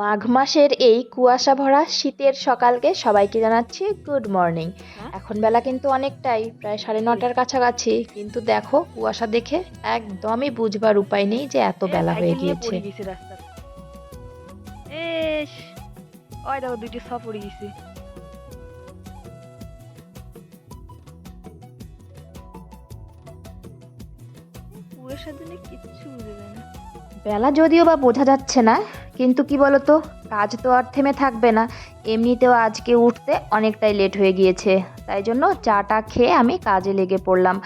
মাঘ মাসের এই কুয়াশা ভরা শীতের সকালকে সবাইকে জানাচ্ছি গুড মর্নিং এখন বেলা কিন্তু অনেকটাই প্রায় সাড়ে নটার কাছাকাছি। কিন্তু দেখো কুয়াশা দেখে একদমই বুঝবার উপায় নেই যে এত বেলা হয়ে গিয়েছে। ওই দেখো দুইটি সব পড়ে গেছে। কুয়াশার দিনে কিচ্ছু বুঝে না। বেলা যদিও বা বোঝা যাচ্ছে না কিন্তু কি বলতো, কাজ তো আর থেমে থাকবে না। এমনিতেও আজকে উঠতে অনেকটাই লেট হয়ে গিয়েছে। তাই জন্য চাটা খেয়ে আমি কাজে লেগে পড়লাম।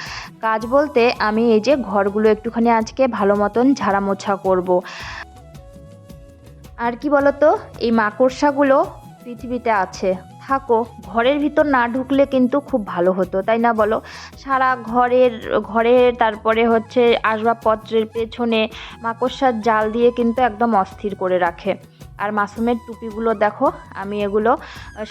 কাজ বলতে আমি এই যে ঘরগুলো একটুখানি আজকে ভালো মতন ঝাড়ামোছা করব। আর কি বলতো, এই মাকড়সাগুলো পৃথিবীতে আছে। থাকো, ঘরের ভিতর না ঢুকলে কিন্তু খুব ভালো হতো, তাই না বলো? সারা ঘরের ঘরের তারপরে হচ্ছে আসবাবপত্রের পেছনে মাকড়সার জাল দিয়ে কিন্তু একদম অস্থির করে রাখে। আর মাসুমের টুপিগুলো দেখো, আমি এগুলো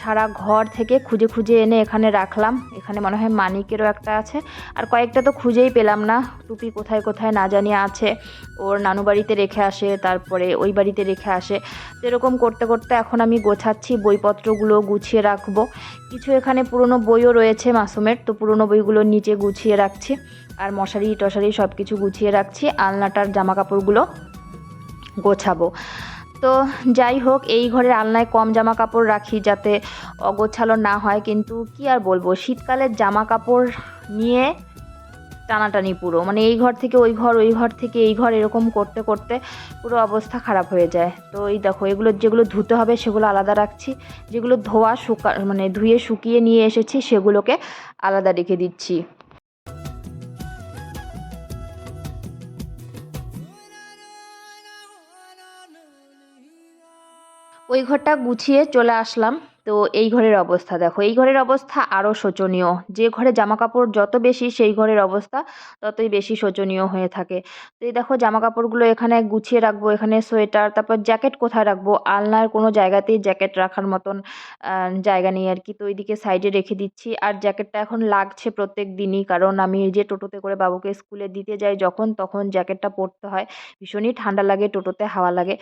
সারা ঘর থেকে খুঁজে খুঁজে এনে এখানে রাখলাম। এখানে মনে হয় মানিকেরও একটা আছে। আর কয়েকটা তো খুঁজেই পেলাম না, টুপি কোথায় কোথায় না জানি আছে। ওর নানু বাড়িতে রেখে আসে, তারপরে ওই বাড়িতে রেখে আসে। এরকম করতে করতে এখন আমি গোছাচ্ছি, বইপত্রগুলো গুছিয়ে রাখব। কিছু এখানে পুরনো বইও রয়েছে মাসুমের তো পুরনো বইগুলো নিচে গুছিয়ে রাখছি। আর মশারি টশারি সব কিছু গুছিয়ে রাখছি, আলনাটার জামা কাপড়গুলো গোছাবো। তো যাই হোক, এই ঘরের আলনায় কম জামা কাপড় রাখি যাতে অগোছালো না হয়, কিন্তু কি আর বলব? শীতকালের জামা কাপড় নিয়ে টানাটানি পুরো। মানে এই ঘর থেকে ওই ঘর ওই ঘর থেকে এই ঘর, এরকম করতে করতে পুরো অবস্থা খারাপ হয়ে যায়। তো এই দেখো, এগুলো যেগুলো ধুতে হবে সেগুলো আলাদা রাখছি। যেগুলো ধোয়া, শুকা মানে ধুয়ে, শুকিয়ে নিয়ে এসেছি সেগুলোকে আলাদা রেখে দিচ্ছি। ওই ঘরটা গুছিয়ে চলে আসলাম। তো এই ঘরের অবস্থা দেখো। এই ঘরের অবস্থা আরও শোচনীয়। যে ঘরে জামা কাপড় যত বেশি, সেই ঘরের অবস্থা ততই বেশি শোচনীয় হয়ে থাকে। তো এই দেখো জামা কাপড়গুলো এখানে গুছিয়ে রাখব, এখানে সোয়েটার, তারপর জ্যাকেট কোথায় রাখব? আলনার কোনো জায়গাতেই জ্যাকেট রাখার মতন জায়গা নেই আর কি। তো ওইদিকে সাইডে রেখে দিচ্ছি। আর জ্যাকেটটা এখন লাগছে প্রত্যেক দিনই। কারণ আমি যে টোটোতে করে বাবুকে স্কুলে দিতে যাই যখন, তখন জ্যাকেটটা পরতে হয়। ভীষণই ঠান্ডা লাগে, টোটোতে হাওয়া লাগে।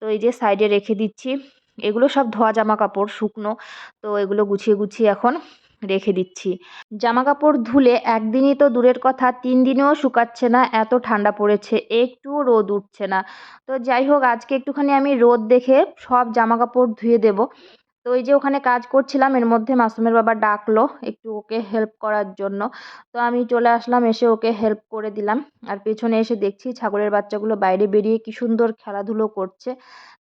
তো এই যে সাইডে রেখে দিচ্ছি। এগুলো সব ধোয়া জামা কাপড় শুকনো। তো এগুলো গুছিয়ে গুছিয়ে এখন রেখে দিচ্ছি। জামা কাপড় ধুলে একদিনই তো দূরের কথা, তিন দিনেও শুকাচ্ছে না, এত ঠান্ডা পড়েছে, একটুও রোদ উঠছে না। তো যাই হোক, আজকে একটুখানি আমি রোদ দেখে সব জামা কাপড় ধুয়ে দেবো। তো এই যে ওখানে কাজ করছিলাম, এর মধ্যে মাসুমের বাবা ডাকলো একটু ওকে হেল্প করার জন্য। তো আমি চলে আসলাম, এসে ওকে হেল্প করে দিলাম। আর পেছনে এসে দেখছি ছাগলের বাচ্চাগুলো বাইরে বেরিয়ে কি সুন্দর খেলাধুলো করছে।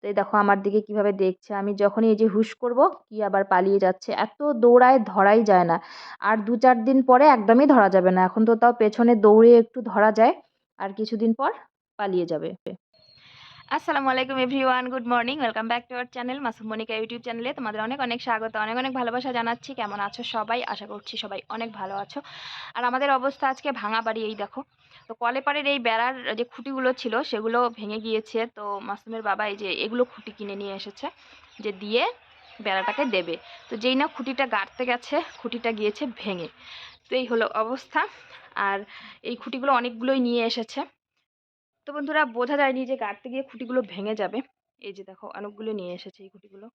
তো এই দেখো আমার দিকে কীভাবে দেখছে। আমি যখনই এই যে হুশ করব, কি আবার পালিয়ে যাচ্ছে? এত দৌড়ায় ধরাই যায় না। আর দু চার দিন পরে একদমই ধরা যাবে না। এখন তো তাও পেছনে দৌড়ে একটু ধরা যায়, আর কিছুদিন পর পালিয়ে যাবে। আসসালামু আলাইকুম everyone, good morning. Welcome back to our channel Masum Monica YouTube চ্যানেলে তোমাদের অনেক অনেক স্বাগত, অনেক অনেক ভালোবাসা জানাচ্ছি। কেমন আছো সবাই? আশা করছি সবাই অনেক ভালো আছো। আর আমাদের অবস্থা আজকে ভাঙা বাড়ি এই দেখো। তো কলেপাড়ের এই বেড়ার যে খুঁটিগুলো ছিল সেগুলো ভেঙে গিয়েছে। তো মাসুমের বাবা এই যে এগুলো খুঁটি কিনে নিয়ে এসেছে, যে দিয়ে বেড়াটাকে দেবে। তো যেই না খুঁটিটা গাড়তে গেছে, খুঁটিটা গিয়েছে ভেঙে। তো এই হলো অবস্থা। আর এই খুঁটিগুলো অনেকগুলোই নিয়ে এসেছে। তো বন্ধুরা বোঝা যায়নি যে গাড়তে গিয়ে খুঁটিগুলো ভেঙে যাবে। এই যে দেখো, অনেকগুলো নিয়ে এসেছে এই খুঁটিগুলো।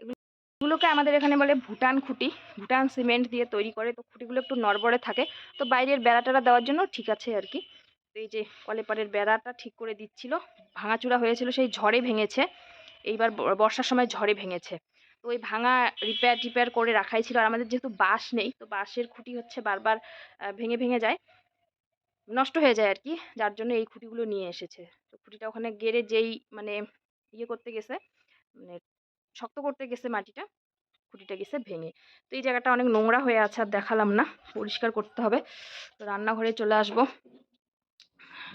এগুলো, এগুলোকে আমাদের এখানে বলে ভুটান খুঁটি। ভুটান সিমেন্ট দিয়ে তৈরি করে, তো খুঁটিগুলো একটু নড়বড়ে থাকে। তো বাইরের বেড়াটারা দেওয়ার জন্য ঠিক আছে আর কি। তো এই যে কলেপারের বেড়াটা ঠিক করে দিচ্ছিল। ভাঙাচুরা হয়েছিল, সেই ঝড়ে ভেঙেছে। এইবার বর্ষার সময় ঝড়ে ভেঙেছে। তো ওই ভাঙা রিপেয়ার টিপেয়ার করে রাখাই ছিল। আর আমাদের যেহেতু বাঁশ নেই, তো বাঁশের খুঁটি হচ্ছে বারবার ভেঙে ভেঙে যায়। নষ্ট হয়ে যায় আর কি যার জন্য এই খুঁটিগুলো নিয়ে এসেছে। তো খুঁটিটা ওখানে গেড়ে যেই মানে ইয়ে করতে গেছে মানে শক্ত করতে গেছে মাটিটা, খুঁটিটা গেছে ভেঙে। তো এই জায়গাটা অনেক নোংরা হয়ে আছে, আর দেখালাম না। পরিষ্কার করতে হবে। তো রান্নাঘরে চলে আসব।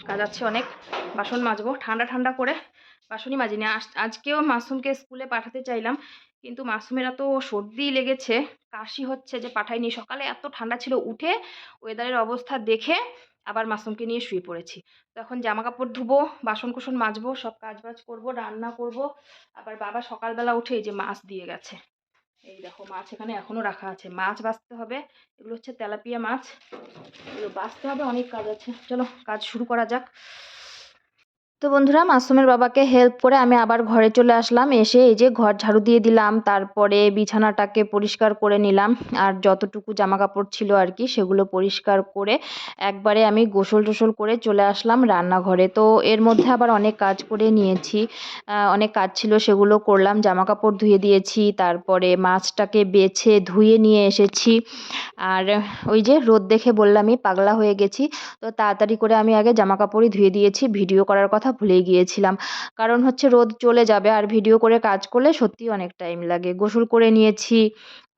কাজ আছে অনেক। বাসন মাজবো। ঠান্ডা ঠান্ডা করে বাসনই মাজিনি। আজ- আজকেও মাসুমকে স্কুলে পাঠাতে চাইলাম। কিন্তু মাসুমেরা তো সর্দি লেগেছে। কাশি হচ্ছে যে পাঠাইনি সকালে এত ঠান্ডা ছিল। উঠে ওয়েদারের অবস্থা দেখে আবার মাসুমকে নিয়ে শুয়ে পড়েছি। তো এখন জামা কাপড় ধুবো বাসন কুসন মাজবো, সব কাজ বাজ করব, রান্না করব। আবার বাবা সকালবেলা উঠে এই যে মাছ দিয়ে গেছে। এই দেখো মাছ এখানে এখনও রাখা আছে। মাছ বাঁচতে হবে। এগুলো হচ্ছে তেলাপিয়া মাছ। এগুলো বাঁচতে হবে, অনেক কাজ আছে। চলো, কাজ শুরু করা যাক। তো বন্ধুরা, মাসুমের বাবাকে হেল্প করে আমি আবার ঘরে চলে আসলাম। এসে এই যে ঘর ঝাড়ু দিয়ে দিলাম, তারপরে বিছানাটাকে পরিষ্কার করে নিলাম। আর যতটুকু জামা কাপড় ছিল আর কি, সেগুলো পরিষ্কার করে একবারে আমি গোসল টোসল করে চলে আসলাম রান্নাঘরে। তো এর মধ্যে আবার অনেক কাজ করে নিয়েছি। অনেক কাজ ছিল, সেগুলো করলাম। জামা কাপড় ধুয়ে দিয়েছি, তারপরে মাছটাকে বেছে ধুয়ে নিয়ে এসেছি। আর ওই যে রোদ দেখে বললামই, পাগলা হয়ে গেছি। তো তাড়াতাড়ি করে আমি আগে জামা কাপড়ই ধুয়ে দিয়েছি। ভিডিও করার কথা ভুলেই গিয়েছিলাম। কারণ হচ্ছে রোদ চলে যাবে আর ভিডিও করে কাজ করলে সত্যিই অনেক টাইম লাগে। গোসল করে নিয়েছি,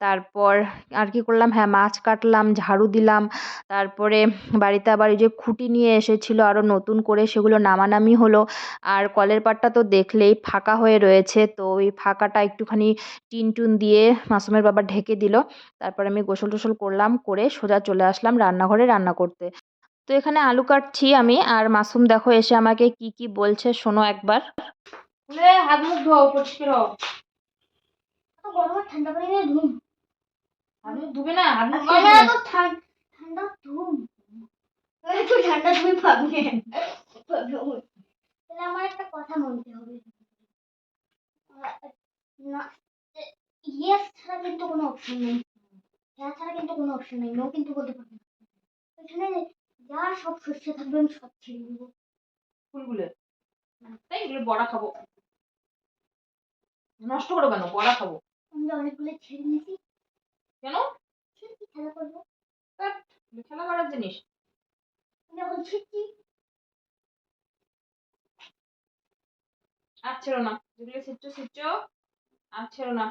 তারপর আর কি করলাম? হ্যাঁ মাছ কাটলাম, ঝাড়ু দিলাম, তারপরে বাড়িতে আবার যে খুঁটি নিয়ে এসেছিল আরও নতুন করে সেগুলো নামানামি হলো। আর কলের পাড়টা তো দেখলেই ফাঁকা হয়ে রয়েছে, তো ওই ফাঁকাটা একটুখানি টিন টুন দিয়ে মাসুমের বাবা ঢেকে দিল। তারপর আমি গোসল টোসল করলাম, করে সোজা চলে আসলাম রান্নাঘরে রান্না করতে। তো এখানে আলু কাটছি আমি আর মাসুম দেখো এসে আমাকে কি কি বলছে শোনো একবার। খুলে হাত মুখ ধোও পরিষ্কার হও গরম ঠান্ডা পানি দিয়ে ধুম। হাত ধুবে না হাত মুখ আমার এত ঠান- ঠান্ডা ধুম। একটু ঠান্ডা তুমি পাবে তাহলে আমার একটা কথা মানতে হবে। না ইয়েস ছাড়া কিন্তু কোনো অপশন নেই। হ্যাঁ ছাড়া কিন্তু কোনো অপশন নেই। নো কিন্তু বলতে পারবে সব শস্য থাকবে আমি সব ছেড়ে দেবো ফুলগুলো? তাই এগুলো বড়া খাব। নষ্ট করো কেন? বড়া খাব। আমি অনেকগুলো ছেড়ে নিয়েছি। কেন? খেলা করব। খেলা করার জিনিস। ছিটছি আর ছেড়ো না। যেগুলো ছিটছো ছিটছো। আর ছেড়ো না।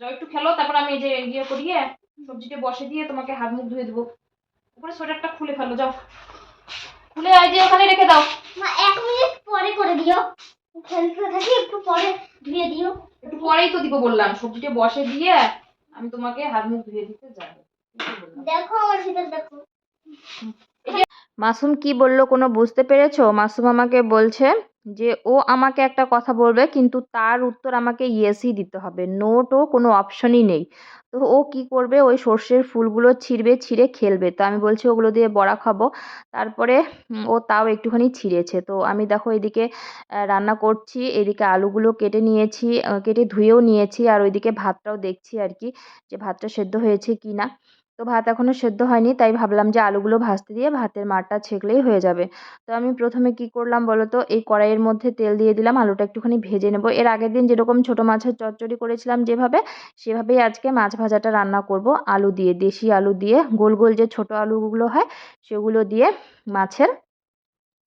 যাও একটু খেলো তারপর আমি এই যে ইয়ে করিয়ে সবজিটা বসে দিয়ে তোমাকে হাত মুখ ধুয়ে দেবো। উপরে সোয়েটারটা খুলে ফেলো যাও। খুলে এই যে ওখানে রেখে দাও। মা এক মিনিট পরে করে দিও। খেলতে থাকি একটু পরে ধুয়ে দিও। একটু পরেই তো দিব বললাম সবজিটা বসে দিয়ে আমি তোমাকে হাত মুখ ধুয়ে দিতে যাব। দেখো আমার ভিতর দেখো। মাসুম কি বলল কোনো বুঝতে পেরেছ? মাসুম আমাকে বলছে যে ও আমাকে একটা কথা বলবে, কিন্তু তার উত্তর আমাকে ইয়েসই দিতে হবে। নোটও কোনো অপশনই নেই। তো ও কি করবে? ওই সর্ষের ফুলগুলো ছিঁড়বে, ছিঁড়ে খেলবে। তো আমি বলছি, ওগুলো দিয়ে বড়া খাব। তারপরে ও তাও একটুখানি ছিঁড়েছে। তো আমি দেখো এদিকে রান্না করছি। এদিকে আলুগুলো কেটে নিয়েছি কেটে ধুয়েও নিয়েছি। আর ওইদিকে ভাতটাও দেখছি আর কি, যে ভাতটা সেদ্ধ হয়েছে কি না তো ভাত এখনও সেদ্ধ হয়নি, তাই ভাবলাম যে আলুগুলো ভাজতে দিয়ে ভাতের মারটা ছেঁকলেই হয়ে যাবে। তো আমি প্রথমে কি করলাম বলো তো, এই কড়াইয়ের মধ্যে তেল দিয়ে দিলাম, আলুটা একটুখানি ভেজে নেব। এর আগের দিন যেরকম ছোট মাছের চচ্চড়ি করেছিলাম যেভাবে, সেভাবেই আজকে মাছ ভাজাটা রান্না করব। আলু দিয়ে, দেশি আলু দিয়ে, গোল গোল যে ছোট আলুগুলো হয়, সেগুলো দিয়ে মাছের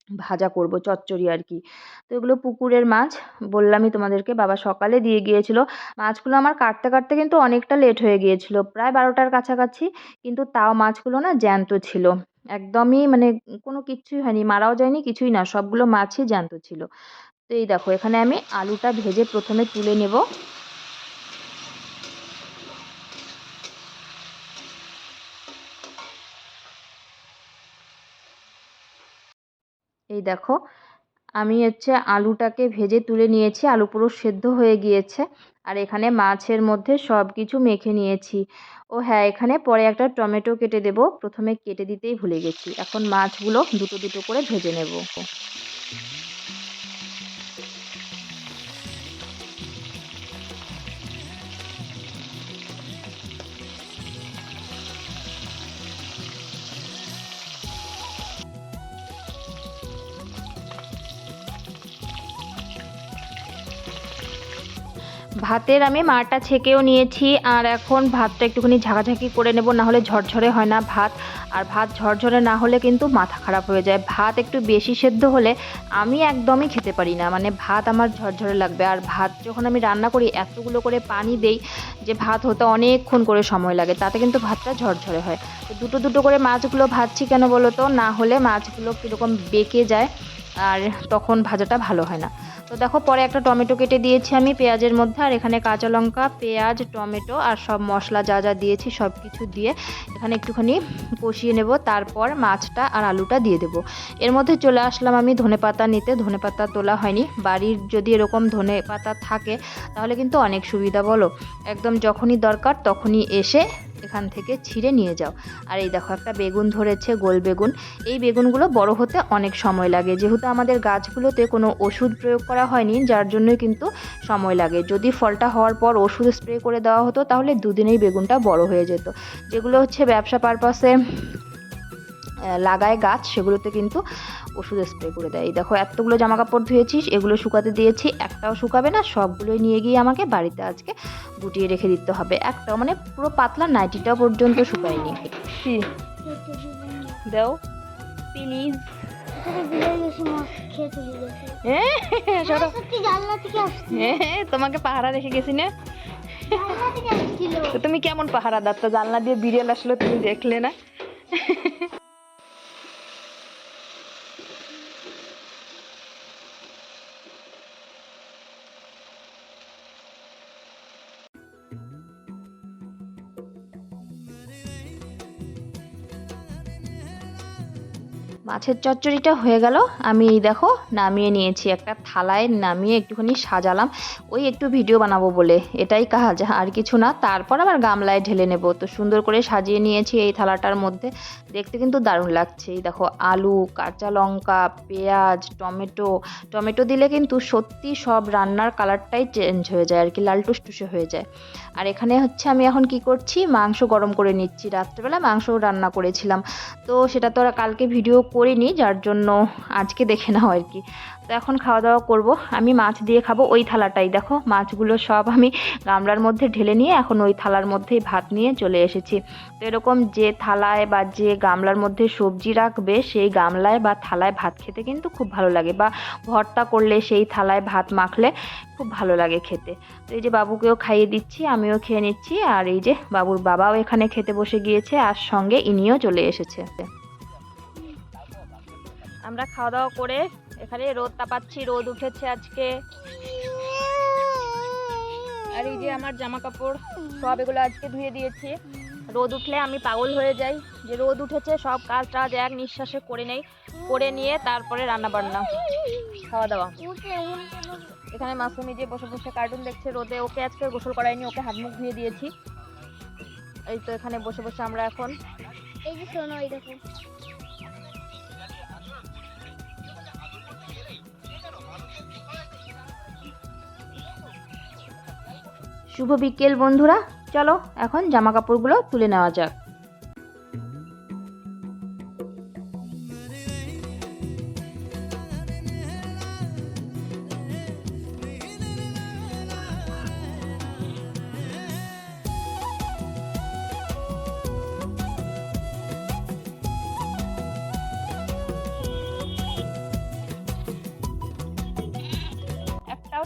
ভাজা করব, চচ্চড়ি আর কি তো এগুলো পুকুরের মাছ, বললামই তোমাদেরকে, বাবা সকালে দিয়ে গিয়েছিল। মাছগুলো আমার কাটতে কাটতে কিন্তু অনেকটা লেট হয়ে গিয়েছিল, প্রায় বারোটার কাছাকাছি, কিন্তু তাও মাছগুলো না জ্যান্ত ছিল। একদমই মানে কোনো কিচ্ছুই হয়নি, মারাও যায়নি, কিছুই না, সবগুলো মাছই জ্যান্ত ছিল। তো এই দেখো, এখানে আমি আলুটা ভেজে প্রথমে তুলে নেব। এই দেখো, আমি হচ্ছে আলুটাকে ভেজে তুলে নিয়েছি, আলু পুরো সেদ্ধ হয়ে গিয়েছে। আর এখানে মাছের মধ্যে সব কিছু মেখে নিয়েছি। ও হ্যাঁ এখানে পরে একটা টমেটো কেটে দেব। প্রথমে কেটে দিতেই ভুলে গেছি। এখন মাছগুলো দুটো দুটো করে ভেজে নেব। ভাতের আমি মারটা ছেঁকেও নিয়েছি, আর এখন ভাতটা একটুখানি ঝাঁকাঝাঁকি করে নেব না হলে ঝরঝরে হয় না ভাত। আর ভাত ঝরঝরে না হলে কিন্তু মাথা খারাপ হয়ে যায়। ভাত একটু বেশি সেদ্ধ হলে আমি একদমই খেতে পারি না মানে ভাত আমার ঝরঝরে লাগবে। আর ভাত যখন আমি রান্না করি, এতগুলো করে পানি দেই যে ভাত হতে অনেকক্ষণ করে সময় লাগে, তাতে কিন্তু ভাতটা ঝরঝরে হয়। তো দুটো দুটো করে মাছগুলো ভাজছি কেন বলো তো? না হলে মাছগুলো কীরকম বেঁকে যায় আর তখন ভাজাটা ভালো হয় না। তো দেখো, পরে একটা টমেটো কেটে দিয়েছি আমি পেঁয়াজের মধ্যে, আর এখানে কাঁচা লঙ্কা, পেঁয়াজ, টমেটো আর সব মশলা যা যা দিয়েছি সব কিছু দিয়ে এখানে একটুখানি কষিয়ে নেব। তারপর মাছটা আর আলুটা দিয়ে দেবো। এর মধ্যে চলে আসলাম আমি ধনে পাতা নিতে। ধনে পাতা তোলা হয়নি। বাড়ির যদি এরকম ধনে পাতা থাকে, তাহলে কিন্তু অনেক সুবিধা বলো। একদম যখনই দরকার তখনই এসে এখান থেকে ছিঁড়ে নিয়ে যাও। আর এই দেখো একটা বেগুন ধরেছে, গোল বেগুন। এই বেগুনগুলো বড় হতে অনেক সময় লাগে। যেহেতু আমাদের গাছগুলোতে কোনো ওষুধ প্রয়োগ করা হয়নি, যার জন্যই কিন্তু সময় লাগে। যদি ফলটা হওয়ার পর ওষুধ স্প্রে করে দেওয়া হতো, তাহলে দুদিনেই বেগুনটা বড় হয়ে যেত। যেগুলো হচ্ছে ব্যবসা পারপাসে লাগায় গাছ সেগুলোতে কিন্তু ওষুধ স্প্রে করে দেয়। এই দেখো এতগুলো জামা কাপড় ধুয়েছিস এগুলো শুকাতে দিয়েছি একটাও শুকাবে না সবগুলোই নিয়ে গিয়ে আমাকে বাড়িতে আজকে গুটিয়ে রেখে দিতে হবে। একটাও মানে পুরো পাতলা নাইটিটা পর্যন্ত শুকায়নি। দাও। প্লিজ। হ্যাঁ, তোমাকে পাহারা রেখে গেছি না? তুমি কেমন পাহারা দাত্তা জানলা দিয়ে বিড়াল আসলো তুমি দেখলে না? মাছের চচ্চড়িটা হয়ে গেল। আমি এই দেখো নামিয়ে নিয়েছি, একটা থালায় নামিয়ে একটুখানি সাজালাম। ওই একটু ভিডিও বানাবো বলে, এটাই কাজ, আর কিছু না। তারপর আবার গামলায় ঢেলে নেব। তো সুন্দর করে সাজিয়ে নিয়েছি এই থালাটার মধ্যে। দেখতে কিন্তু দারুণ লাগছে। দেখো আলু, কাঁচা লঙ্কা, পেঁয়াজ, টমেটো। টমেটো দিলে কিন্তু সত্যি সব রান্নার কালারটাই চেঞ্জ হয়ে যায়, আর কি লাল টুসটুসে হয়ে যায়। আর এখানে হচ্ছে আমি এখন কি করছি, মাংস গরম করে নিচ্ছি। রাত্রেবেলা মাংস রান্না করেছিলাম। তো সেটা তো আর কালকে ভিডিও করিনি, যার জন্য আজকে দেখে নাও আর কি। তো এখন খাওয়া দাওয়া করব। আমি মাছ দিয়ে খাব ওই থালাটাই। দেখো, মাছগুলো সব আমি গামলার মধ্যে ঢেলে নিয়ে এখন ওই থালার মধ্যেই ভাত নিয়ে চলে এসেছি। তো এরকম যে থালায় বা যে গামলার মধ্যে সবজি রাখবে, সেই গামলায় বা থালায় ভাত খেতে কিন্তু খুব ভালো লাগে বা ভর্তা করলে সেই থালায় ভাত মাখলে খুব ভালো লাগে খেতে। তো এই যে বাবুকেও খাইয়ে দিচ্ছি, আমিও খেয়ে নিচ্ছি। আর এই যে বাবুর বাবাও এখানে খেতে বসে গিয়েছে আর সঙ্গে ইনিও চলে এসেছে। আমরা খাওয়া দাওয়া করে এখানে রোদ তাপাচ্ছি, রোদ উঠেছে আজকে। আর এই যে আমার জামা কাপড় সব এগুলো আজকে ধুয়ে দিয়েছি। রোদ উঠলে আমি পাগল হয়ে যাই। যে রোদ উঠেছে, সব কাজ টাজ এক নিঃশ্বাসে করে নেই। করে নিয়ে তারপরে রান্না বান্না খাওয়া দাওয়া এখানে মাসুমি যে বসে বসে কার্টুন দেখছে রোদে, ওকে আজকে গোসল করাইনি ওকে হাত মুখ ধুয়ে দিয়েছি। এই তো এখানে বসে বসে আমরা এখন এই যে শোনো, এই দেখো। শুভ বিকেল বন্ধুরা। চলো এখন জামা কাপড়গুলো তুলে নেওয়া যাক।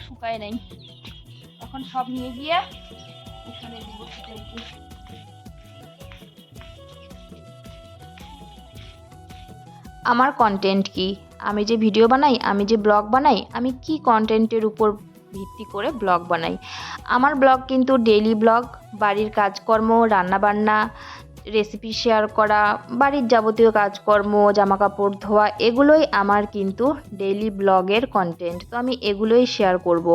শুকায় নাই। সব নিয়ে গিয়ে এখানে দিব সেটাইকে। আমার কন্টেন্ট কি আমি যে ভিডিও বানাই, আমি যে ব্লগ বানাই, আমি কি কন্টেন্টের উপর ভিত্তি করে ব্লগ বানাই আমার ব্লগ কিন্তু ডেইলি ব্লগ বাড়ির কাজকর্ম, রান্নাবান্না রেসিপি শেয়ার করা, বাড়ির যাবতীয় কাজকর্ম জামা কাপড় ধোয়া, এগুলোই আমার কিন্তু ডেইলি ব্লগের কন্টেন্ট তো আমি এগুলোই শেয়ার করব।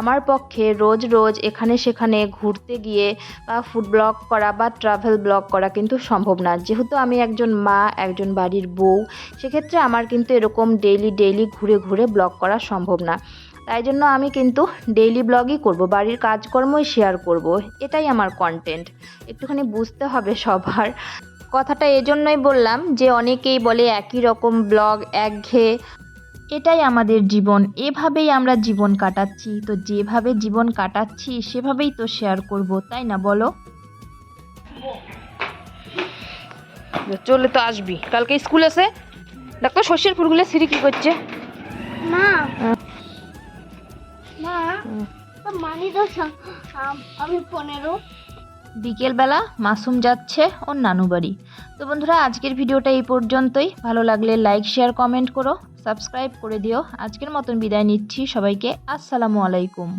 আমার পক্ষে রোজ রোজ এখানে সেখানে ঘুরতে গিয়ে বা ফুড ব্লগ করা বা ট্রাভেল ব্লগ করা কিন্তু সম্ভব না। যেহেতু আমি একজন মা, একজন বাড়ির বউ, সেক্ষেত্রে আমার কিন্তু এরকম ডেইলি ডেইলি ঘুরে ঘুরে ব্লগ করা সম্ভব না। তাই জন্য আমি কিন্তু ডেইলি ব্লগই করব বাড়ির কাজকর্মই শেয়ার করব এটাই আমার কন্টেন্ট একটুখানি বুঝতে হবে সবার। কথাটা এজন্যই বললাম যে অনেকেই বলে একই রকম ব্লগ একঘেয়ে এটাই আমাদের জীবন এভাবেই আমরা জীবন কাটাচ্ছি। তো যেভাবে জীবন কাটাচ্ছি সেভাবেই তো শেয়ার করব তাই না বলো? চলে তো আসবি। কালকে স্কুল আছে? দেখো শস্যের ফুলগুলো সিঁড়ি কি করছে? মা। আমি পনেরো। বিকেলবেলা মাসুম যাচ্ছে ওর নানু বাড়ি। তো বন্ধুরা, আজকের ভিডিওটা এই পর্যন্তই। ভালো লাগলে লাইক শেয়ার কমেন্ট করো সাবস্ক্রাইব করে দিও। আজকের মতন বিদায় নিচ্ছি সবাইকে। আসসালামু আলাইকুম।